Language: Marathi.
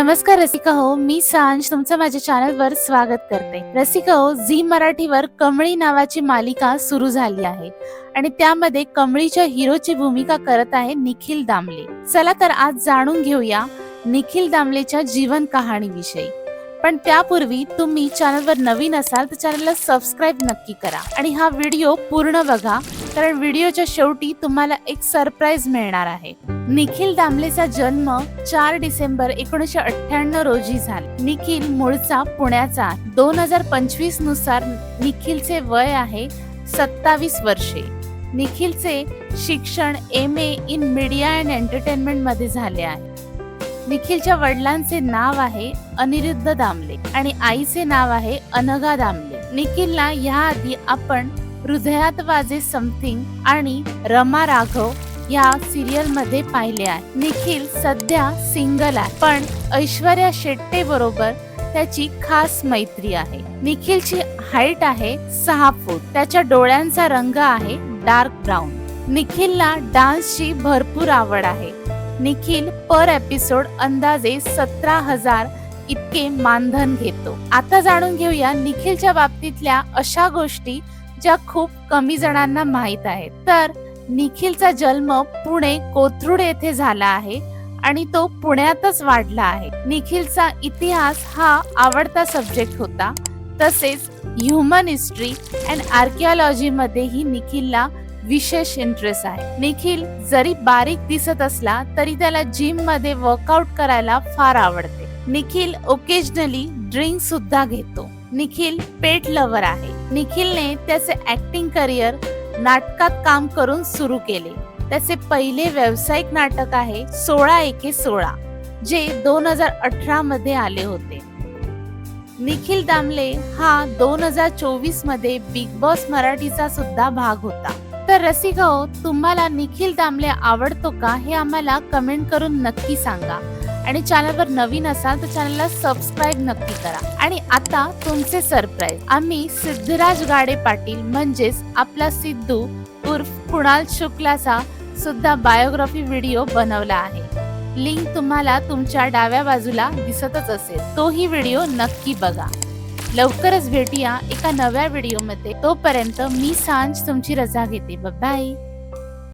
नमस्कार रसिका हो मी सांज तुमचं माझ्या चॅनलवर स्वागत करते. रसिका हो झी मराठीवर कमळी नावाची मालिका सुरू झाली आहे आणि त्यामध्ये कमळीच्या हिरोची भूमिका करत आहे निखिल दामले. चला तर आज जाणून घेऊया निखिल दामलेच्या जीवन कहाणीविषयी. पण त्यापूर्वी तुम्ही चॅनलवर नवीन असाल तर चॅनलला सबस्क्राईब नक्की करा आणि हा व्हिडिओ पूर्ण बघा कारण व्हिडिओच्या शेवटी तुम्हाला एक सरप्राईज मिळणार आहे. निखिल दामलेचा जन्म चार डिसेंबर एकोणीसशे अठ्ठ्याण्णव रोजी झाला. निखिल मूळचा पुण्याचा दोन हजार पंचवीसनुसार निखिलचे वय आहे सत्तावीस वर्षे. निखिलचे शिक्षण M A in media and एंटरटेनमेंटमध्ये झाले आहे. निखिलच्या वडिलांचे नाव आहे अनिरुद्ध दामले आणि आईचे नाव आहे अनघा दामले. निखिलला याआधी आपण हृदयात वाजे समथिंग आणि रमा राघव या सिरियलमध्ये पाहिले आहे. निखिल सध्या सिंगल आहे पण ऐश्वर्या शेट्टे बरोबर त्याची खास मैत्री आहे. निखिलची हाईट आहे सहा फूट त्याच्या डोळ्यांचा रंग आहे डार्क ब्राऊन निखिलला डान्सची भरपूर आवड आहे. निखिल पर एपिसोड अंदाजे सतरा हजार इतके मानधन घेतो. आता जाणून घेऊया निखिलच्या बाबतीतल्या अशा गोष्टी ज्या खूप कमी जणांना माहीत आहेत. तर निखिलचा जन्म पुणे कोथरूड येथे झाला आहे आणि तो पुण्यातच वाढला आहे. निखिलचा इतिहास हा आवडता सब्जेक्ट होता. तसेच ह्युमन हिस्ट्री अँड आर्किओलॉजी मध्येही निखिलला विशेष इंटरेस्ट आहे. निखिल जरी बारीक दिसत असला तरी त्याला जिममध्ये वर्कआउट करायला फार आवडते. निखिल ओकेजनली ड्रिंक सुद्धा घेतो. निखिल पेट लवर आहे. निखिलने त्याचे ऍक्टिंग करिअर नाटकात काम करून सुरू केले. त्याचे पहिले व्यावसायिक नाटक आहे सोळा एके सोळा जे दोन हजार अठरा मध्ये आले होते. निखिल दामले हा दोन हजार चोवीसमध्ये बिग बॉस मराठीचा सुद्धा भाग होता. तर रसिक हो तुम्हाला निखिल दामले आवडतो का हे आम्हाला कमेंट करून नक्की सांगा. आणि चॅनलवर नवीन असाल तर चॅनलला सबस्क्राईब नक्की करा. आणि आता तुमचे सरप्राईज. आम्ही सिद्धराज गाडे पाटील म्हणजेच आपला सिद्धू उर्फ कुणाल शुक्लाचा सुद्धा बायोग्राफी व्हिडिओ बनवला आहे. लिंक तुम्हाला तुमच्या डाव्या बाजूला दिसतच असेल. तोही व्हिडिओ नक्की बघा. लवकरच भेटूया एका नव्या व्हिडिओमध्ये. तोपर्यंत मी सांज तुमची रजा घेते. बाय